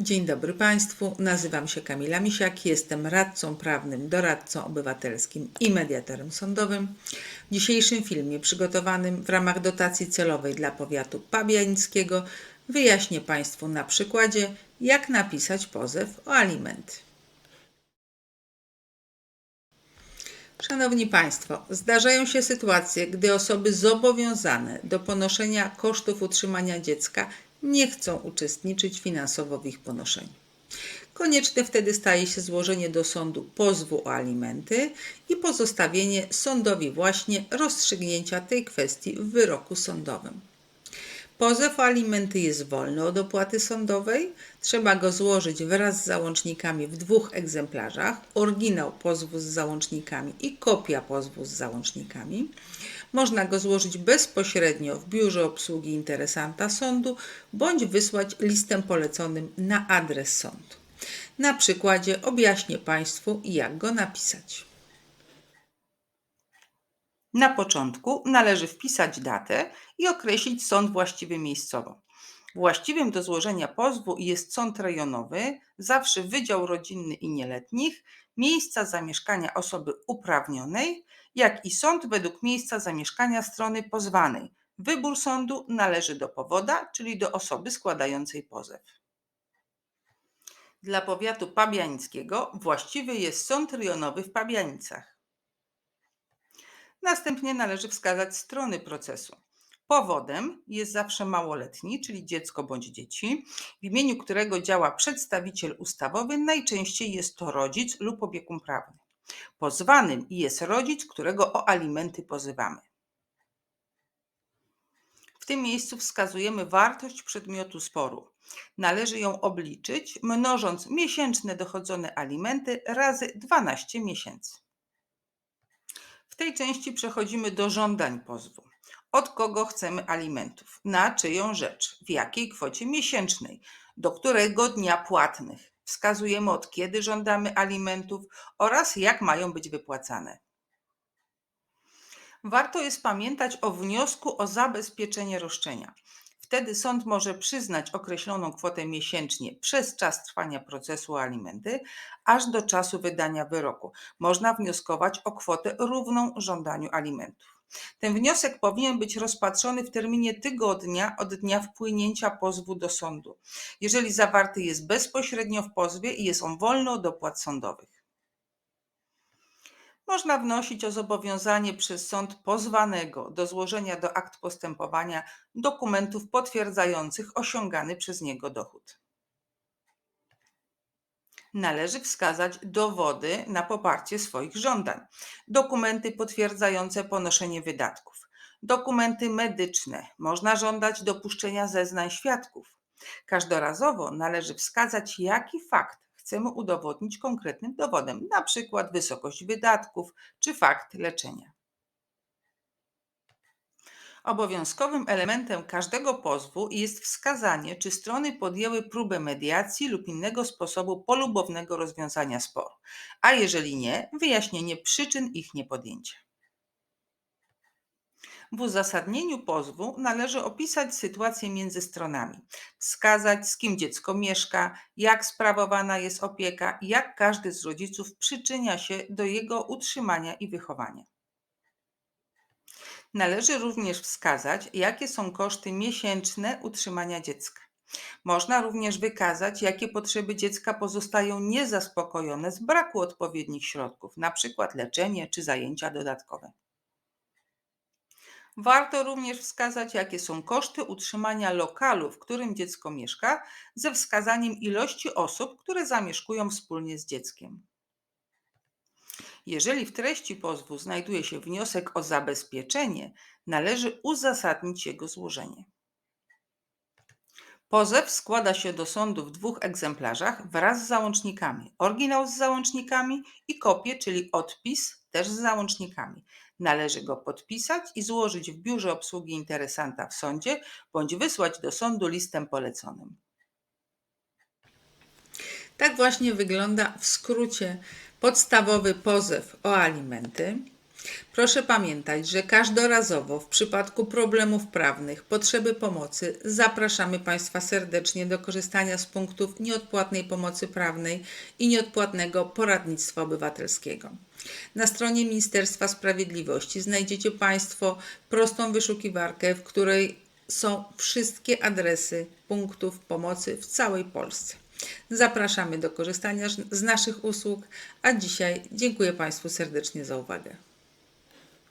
Dzień dobry Państwu, nazywam się Kamila Misiak, jestem radcą prawnym, doradcą obywatelskim i mediatorem sądowym. W dzisiejszym filmie przygotowanym w ramach dotacji celowej dla powiatu pabiańskiego wyjaśnię Państwu na przykładzie, jak napisać pozew o alimenty. Szanowni Państwo, zdarzają się sytuacje, gdy osoby zobowiązane do ponoszenia kosztów utrzymania dziecka nie chcą uczestniczyć finansowo w ich ponoszeniu. Konieczne wtedy staje się złożenie do sądu pozwu o alimenty i pozostawienie sądowi właśnie rozstrzygnięcia tej kwestii w wyroku sądowym. Pozew alimenty jest wolny od opłaty sądowej. Trzeba go złożyć wraz z załącznikami w dwóch egzemplarzach: oryginał pozwu z załącznikami i kopia pozwu z załącznikami. Można go złożyć bezpośrednio w biurze obsługi interesanta sądu bądź wysłać listem poleconym na adres sądu. Na przykładzie objaśnię Państwu, jak go napisać. Na początku należy wpisać datę i określić sąd właściwy miejscowo. Właściwym do złożenia pozwu jest sąd rejonowy, zawsze Wydział Rodzinny i Nieletnich, miejsca zamieszkania osoby uprawnionej, jak i sąd według miejsca zamieszkania strony pozwanej. Wybór sądu należy do powoda, czyli do osoby składającej pozew. Dla powiatu pabiańskiego właściwy jest sąd rejonowy w Pabianicach. Następnie należy wskazać strony procesu. Powodem jest zawsze małoletni, czyli dziecko bądź dzieci, w imieniu którego działa przedstawiciel ustawowy, najczęściej jest to rodzic lub opiekun prawny. Pozwanym jest rodzic, którego o alimenty pozywamy. W tym miejscu wskazujemy wartość przedmiotu sporu. Należy ją obliczyć, mnożąc miesięczne dochodzone alimenty razy 12 miesięcy. W tej części przechodzimy do żądań pozwu. Od kogo chcemy alimentów? Na czyją rzecz? W jakiej kwocie miesięcznej? Do którego dnia płatnych? Wskazujemy od kiedy żądamy alimentów oraz jak mają być wypłacane. Warto jest pamiętać o wniosku o zabezpieczenie roszczenia. Wtedy sąd może przyznać określoną kwotę miesięcznie przez czas trwania procesu alimenty, aż do czasu wydania wyroku. Można wnioskować o kwotę równą żądaniu alimentów. Ten wniosek powinien być rozpatrzony w terminie tygodnia od dnia wpłynięcia pozwu do sądu, jeżeli zawarty jest bezpośrednio w pozwie i jest on wolny od opłat sądowych. Można wnosić o zobowiązanie przez sąd pozwanego do złożenia do akt postępowania dokumentów potwierdzających osiągany przez niego dochód. Należy wskazać dowody na poparcie swoich żądań, dokumenty potwierdzające ponoszenie wydatków, dokumenty medyczne. Można żądać dopuszczenia zeznań świadków. Każdorazowo należy wskazać, jaki fakt chcemy udowodnić konkretnym dowodem, na przykład wysokość wydatków czy fakt leczenia. Obowiązkowym elementem każdego pozwu jest wskazanie, czy strony podjęły próbę mediacji lub innego sposobu polubownego rozwiązania sporu, a jeżeli nie, wyjaśnienie przyczyn ich niepodjęcia. W uzasadnieniu pozwu należy opisać sytuację między stronami, wskazać z kim dziecko mieszka, jak sprawowana jest opieka, jak każdy z rodziców przyczynia się do jego utrzymania i wychowania. Należy również wskazać, jakie są koszty miesięczne utrzymania dziecka. Można również wykazać, jakie potrzeby dziecka pozostają niezaspokojone z braku odpowiednich środków, np. leczenie czy zajęcia dodatkowe. Warto również wskazać, jakie są koszty utrzymania lokalu, w którym dziecko mieszka, ze wskazaniem ilości osób, które zamieszkują wspólnie z dzieckiem. Jeżeli w treści pozwu znajduje się wniosek o zabezpieczenie, należy uzasadnić jego złożenie. Pozew składa się do sądu w dwóch egzemplarzach wraz z załącznikami. Oryginał z załącznikami i kopię, czyli odpis też z załącznikami. Należy go podpisać i złożyć w biurze obsługi interesanta w sądzie bądź wysłać do sądu listem poleconym. Tak właśnie wygląda w skrócie podstawowy pozew o alimenty. Proszę pamiętać, że każdorazowo w przypadku problemów prawnych, potrzeby pomocy, zapraszamy Państwa serdecznie do korzystania z punktów nieodpłatnej pomocy prawnej i nieodpłatnego poradnictwa obywatelskiego. Na stronie Ministerstwa Sprawiedliwości znajdziecie Państwo prostą wyszukiwarkę, w której są wszystkie adresy punktów pomocy w całej Polsce. Zapraszamy do korzystania z naszych usług, a dzisiaj dziękuję Państwu serdecznie za uwagę.